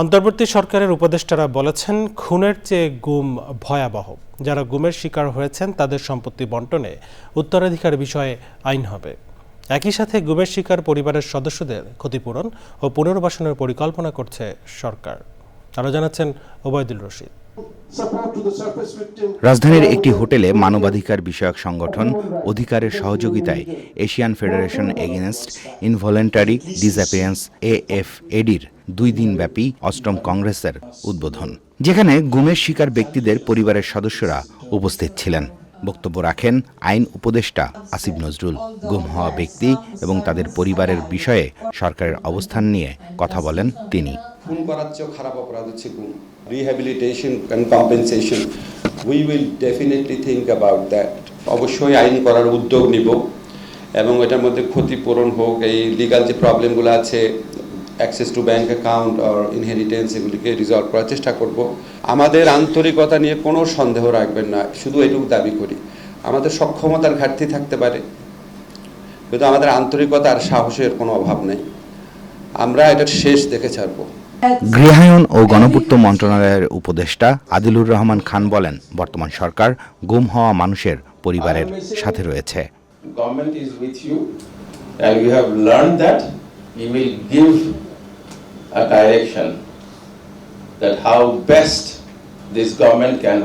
অন্তর্বর্তী সরকারের উপদেষ্টারা বলেছেন, খুনের চেয়ে গুম ভয়াবহ। যারা গুমের শিকার হয়েছেন, তাদের সম্পত্তি বন্টনে উত্তরাধিকার বিষয়ে আইন হবে। একই সাথে গুমের শিকার পরিবারের সদস্যদের ক্ষতিপূরণ ও পুনর্বাসনের পরিকল্পনা করছে সরকার। আরও জানাচ্ছেন ওবায়দুল রশিদ। রাজধানীর একটি হোটেলে মানবাধিকার বিষয়ক সংগঠন অধিকারের সহযোগিতায় Asian federation against involuntary AF এডির দুই দিনব্যাপী অষ্টম কংগ্রেসের উদ্বোধন, যেখানে গুমের শিকার ব্যক্তিদের পরিবারের সদস্যরা উপস্থিত ছিলেন। বক্তব্য রাখেন আইন উপদেষ্টা আসিফ নজরুল। গুম হওয়া ব্যক্তি এবং তাদের পরিবারের বিষয়ে সরকারের অবস্থান নিয়ে কথা বলেন তিনি। খুন করার চেয়েও খারাপ অপরাধ হচ্ছে গুম। Rehabilitation and compensation we will definitely think about that অবশ্যই আইন করার উদ্যোগ নিব এবং এটার মধ্যে ক্ষতিপূরণ হোক, এই লিগাল যে প্রবলেমগুলো আছে অ্যাক্সেস টু ব্যাংক অ্যাকাউন্ট আর ইনহেরিটেন্স এগুলিকে রিজলভ করার চেষ্টা করব। আমাদের আন্তরিকতা নিয়ে কোনো সন্দেহ রাখবেন না, শুধু এটুকু দাবি করি। আমাদের সক্ষমতার ঘাটতি থাকতে পারে, কিন্তু আমাদের আন্তরিকতা আর সাহসের কোনো অভাব নেই। আমরা এটার শেষ দেখে ছাড়বো। গৃহায়ন ও গণপূর্ত মন্ত্রণালয়ের উপদেষ্টা আদিলুর রহমান খান বলেন বর্তমান সরকার গুম হওয়া মানুষের পরিবারের সাথে রয়েছে that how best government can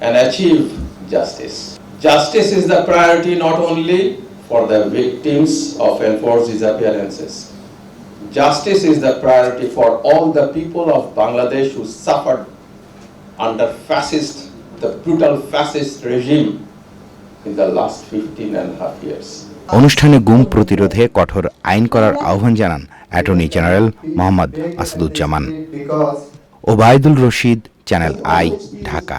and achieve justice. Justice is the priority not only for the victims of enforced disappearances. Justice is the priority for all the people of Bangladesh who suffered under fascist, the brutal fascist regime in the last 15 and a half years. অনুষ্ঠানে গুম প্রতিরোধে কঠোর আইন করার আহ্বান জানান attorney general Mohammad Asaduzzaman Obaidul Rashid channel I Dhaka